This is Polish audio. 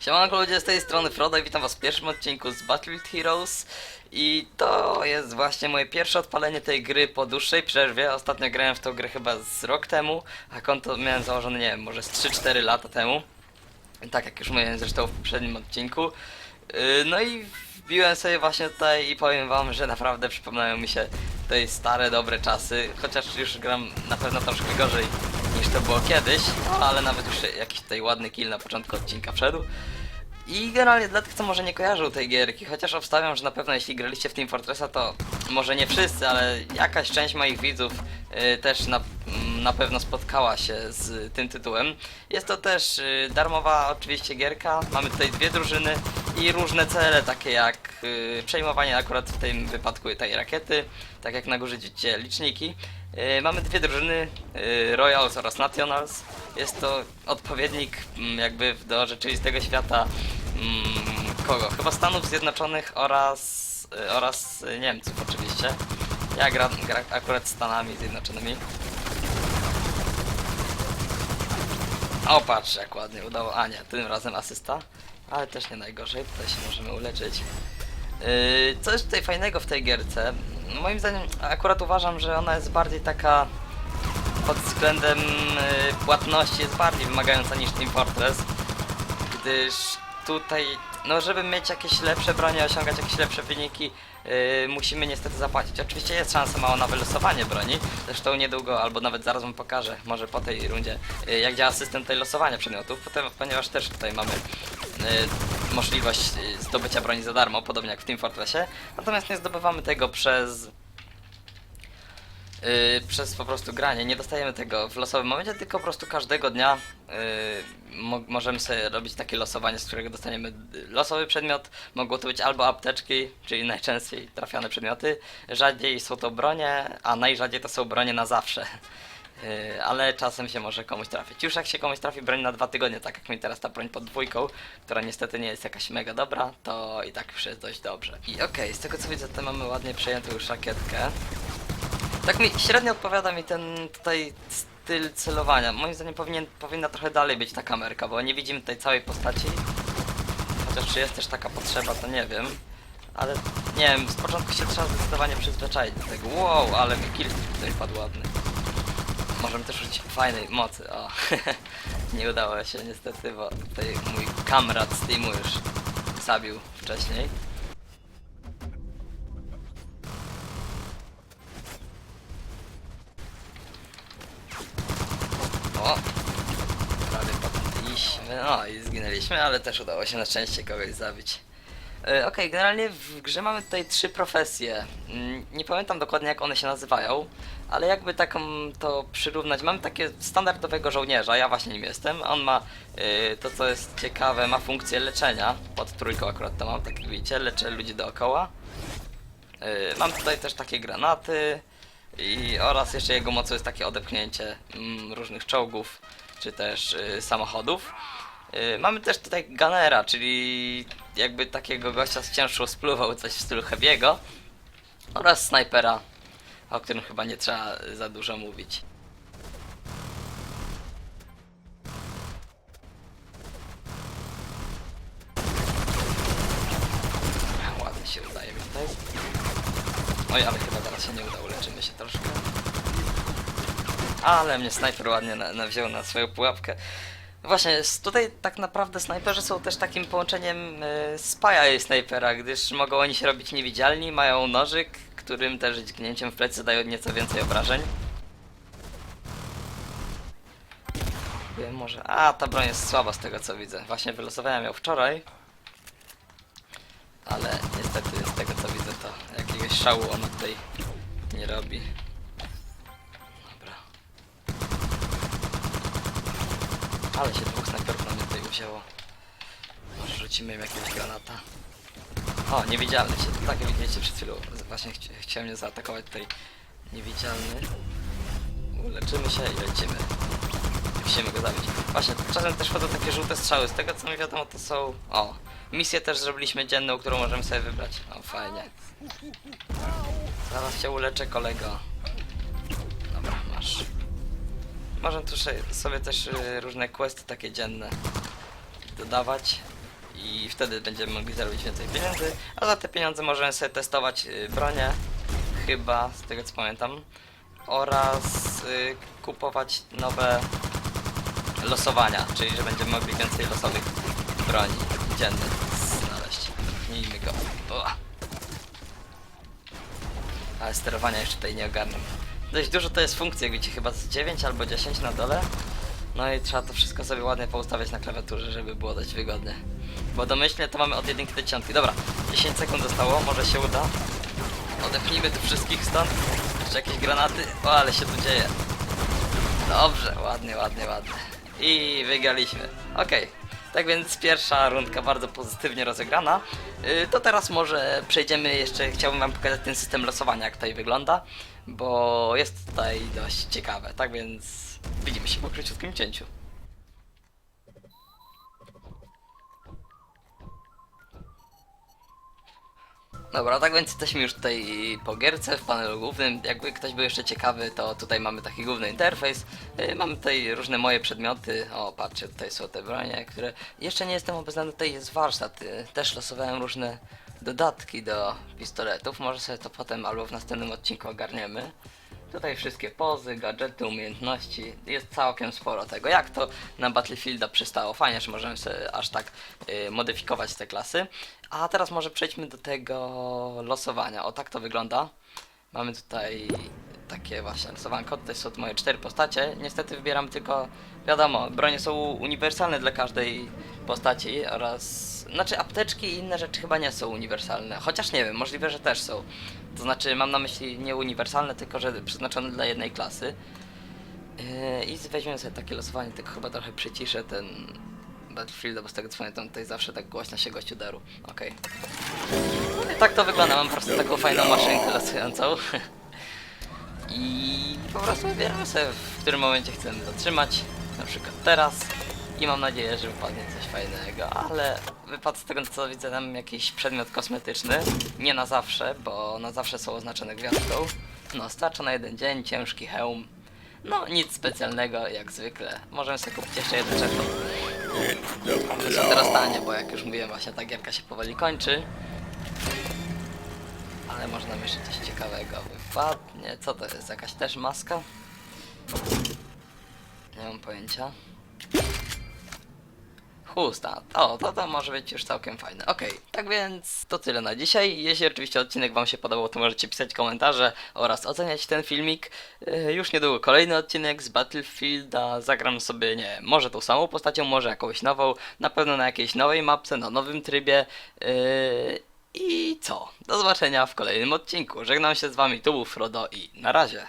Siemanko ludzie, z tej strony Frodo i witam was w pierwszym odcinku z Battlefield Heroes. I to jest właśnie moje pierwsze odpalenie tej gry po dłuższej przerwie. Ostatnio grałem w tą grę chyba z rok temu, a konto miałem założone, nie wiem, może z 3-4 lata temu. Tak jak już mówiłem zresztą w poprzednim odcinku. Yy, No i wbiłem sobie właśnie tutaj i powiem wam, że naprawdę przypominają mi się te stare, dobre czasy. Chociaż już gram na pewno troszkę gorzej to było kiedyś, ale nawet już jakiś tutaj ładny kill na początku odcinka wszedł. I generalnie dla tych, co może nie kojarzą tej gierki, chociaż obstawiam, że na pewno jeśli graliście w Team Fortressa, to może nie wszyscy, ale jakaś część moich widzów y, też na, mm, na pewno spotkała się z tym tytułem. Jest to też y, darmowa oczywiście gierka, mamy tutaj dwie drużyny i różne cele, takie jak y, przejmowanie akurat w tym wypadku tej rakiety, tak jak na górze widzicie liczniki. Y, Mamy dwie drużyny, y, Royals oraz Nationals. Jest to odpowiednik mm, jakby do rzeczywistego świata mm, kogo? Chyba Stanów Zjednoczonych oraz, y, oraz Niemców oczywiście. Ja gram, gram akurat Stanami Zjednoczonymi. O patrz jak ładnie udało, a nie, tym razem asysta. Ale też nie najgorzej, tutaj się możemy uleczyć. Yy, co jest tutaj fajnego w tej gierce? Moim zdaniem akurat uważam, że ona jest bardziej taka pod względem yy, płatności jest bardziej wymagająca niż Team Fortress, gdyż tutaj, no żeby mieć jakieś lepsze bronie, osiągać jakieś lepsze wyniki, yy, musimy niestety zapłacić. Oczywiście jest szansa mała na wylosowanie broni, zresztą niedługo, albo nawet zaraz wam pokażę, może po tej rundzie, yy, jak działa system tutaj losowania przedmiotów, potem, ponieważ też tutaj mamy możliwość yy, zdobycia broni za darmo, podobnie jak w Team Fortressie, natomiast nie zdobywamy tego przez Yy, przez po prostu granie. Nie dostajemy tego w losowym momencie, tylko po prostu każdego dnia yy, mo możemy sobie robić takie losowanie, z którego dostaniemy y, losowy przedmiot. Mogą to być albo apteczki, czyli najczęściej trafiane przedmioty. Rzadziej są to bronie, a najrzadziej to są bronie na zawsze. Yy, ale czasem się może komuś trafić. Już jak się komuś trafi broń na dwa tygodnie, tak jak mi teraz ta broń pod dwójką, która niestety nie jest jakaś mega dobra, to i tak już jest dość dobrze. I okej, z tego co widzę, to mamy ładnie przejętą już rakietkę. Tak mi średnio odpowiada mi ten tutaj styl celowania. Moim zdaniem powinien, powinna trochę dalej być ta kamerka, bo nie widzimy tutaj całej postaci. Chociaż czy jest też taka potrzeba, to nie wiem. Ale nie wiem, z początku się trzeba zdecydowanie przyzwyczaić do tego. Wow, ale kill tutaj padł ładny. Możemy też użyć fajnej mocy. O, nie udało się niestety, bo tutaj mój kamrat z teamu już zabił wcześniej. O! Prawie padliśmy, no i zginęliśmy, ale też udało się na szczęście kogoś zabić. E, Okej, generalnie w grze mamy tutaj trzy profesje. Mm, Nie pamiętam dokładnie jak one się nazywają, ale jakby taką to przyrównać, mamy takie standardowego żołnierza, ja właśnie nim jestem. On ma y, to co jest ciekawe, ma funkcję leczenia. Pod trójką akurat to mam, tak jak widzicie, leczę ludzi dookoła. Y, mam tutaj też takie granaty i oraz jeszcze jego mocą jest takie odepchnięcie mm, różnych czołgów czy też y, samochodów. Y, mamy też tutaj Gunnera, czyli jakby takiego gościa z cięższą spluwą, coś w stylu Heavy'ego oraz snajpera, o którym chyba nie trzeba za dużo mówić. Ładnie się udaje mi tutaj. Oj, ale chyba teraz się nie udało, leczymy się troszkę. Ale mnie snajper ładnie na, na wziął na swoją pułapkę. Właśnie, tutaj tak naprawdę snajperzy są też takim połączeniem y, spaja i snajpera, gdyż mogą oni się robić niewidzialni, mają nożyk, którym też dźgnięciem w plecy dają nieco więcej obrażeń. Wiem może... A, ta broń jest słaba z tego co widzę. Właśnie wylosowałem ją wczoraj. Ale niestety z tego co widzę to jakiegoś szału ona tutaj nie robi. Ale się dwóch snajperów na mnie tutaj wzięło. Może rzucimy im jakiegoś granata. O, niewidzialny się. Tak widzicie przed chwilą. Właśnie chci chciałem mnie zaatakować tutaj niewidzialny. Uleczymy się i lecimy. Musimy go zabić. Właśnie, czasem też wchodzą takie żółte strzały. Z tego co mi wiadomo to są... O, misję też zrobiliśmy dzienną, którą możemy sobie wybrać. O, fajnie. Zaraz cię uleczę, kolego. Dobra, masz. Możemy tu sobie- też y, różne questy takie dzienne dodawać. i wtedy będziemy mogli zarobić więcej pieniędzy, a za te pieniądze możemy sobie testować y, bronię, chyba, z tego co pamiętam, oraz y, kupować nowe losowania, czyli że będziemy mogli więcej losowych broni dziennych znaleźć. Miejmy go. O. Ale sterowania jeszcze tutaj nie ogarnę. Dość dużo to jest funkcji, widzicie, chyba z 9 albo 10 na dole. No i trzeba to wszystko sobie ładnie poustawiać na klawiaturze, żeby było dość wygodnie. Bo domyślnie to mamy od 1 do 10. Dobra, 10 sekund zostało, może się uda. Odepnijmy tu wszystkich stąd. Jeszcze jakieś granaty. O, ale się tu dzieje. Dobrze, ładnie, ładnie, ładnie. I wygraliśmy. Okej. Tak więc pierwsza rundka bardzo pozytywnie rozegrana. Yy, to teraz może przejdziemy jeszcze, chciałbym wam pokazać ten system losowania, jak tutaj wygląda, bo jest tutaj dość ciekawe. Tak więc widzimy się po króciutkim cięciu. Dobra, tak więc jesteśmy już tutaj po gierce w panelu głównym. Jakby ktoś był jeszcze ciekawy, to tutaj mamy taki główny interfejs. Yy, mamy tutaj różne moje przedmioty. O, patrzcie, tutaj są te bronie, które... Jeszcze nie jestem obeznany, tutaj jest warsztat. Yy, też losowałem różne dodatki do pistoletów. Może sobie to potem albo w następnym odcinku ogarniemy. Tutaj wszystkie pozy, gadżety, umiejętności. Jest całkiem sporo tego. Jak to na Battlefielda przystało. Fajnie, że możemy sobie aż tak y, modyfikować te klasy. A teraz może przejdźmy do tego losowania. O tak to wygląda. Mamy tutaj takie właśnie losowanko. Tutaj są moje cztery postacie. Niestety wybieram tylko, wiadomo, bronie są uniwersalne dla każdej postaci oraz... Znaczy apteczki i inne rzeczy chyba nie są uniwersalne. Chociaż nie wiem, możliwe, że też są. To znaczy mam na myśli nie uniwersalne, tylko że przeznaczone dla jednej klasy. Yy, I weźmiemy sobie takie losowanie, tylko chyba trochę przyciszę ten Battlefield, bo z tego co pamiętam tutaj zawsze tak głośno się gościu daru. Okej. No i tak to wygląda, mam po prostu taką fajną maszynkę losującą. I po prostu wybieramy sobie, w którym momencie chcemy zatrzymać. Na przykład teraz. I mam nadzieję, że wypadnie coś fajnego, ale wypadł z tego co widzę tam jakiś przedmiot kosmetyczny. Nie na zawsze, bo na zawsze są oznaczone gwiazdką. No, starcza na jeden dzień, ciężki hełm. No, nic specjalnego, jak zwykle. Możemy sobie kupić jeszcze jeden czerwony. Co teraz tanie, bo jak już mówiłem, właśnie ta gierka się powoli kończy. Ale można jeszcze coś ciekawego wypadnie. Co to jest? Jakaś też maska? Nie mam pojęcia. Chusta. O, to, to może być już całkiem fajne. Okej, tak więc to tyle na dzisiaj. Jeśli oczywiście odcinek Wam się podobał, to możecie pisać komentarze oraz oceniać ten filmik. Yy, już niedługo kolejny odcinek z Battlefielda. Zagram sobie, nie może tą samą postacią, może jakąś nową. Na pewno na jakiejś nowej mapce, na nowym trybie. Yy, I co? Do zobaczenia w kolejnym odcinku. Żegnam się z Wami, tu był Frodo i na razie.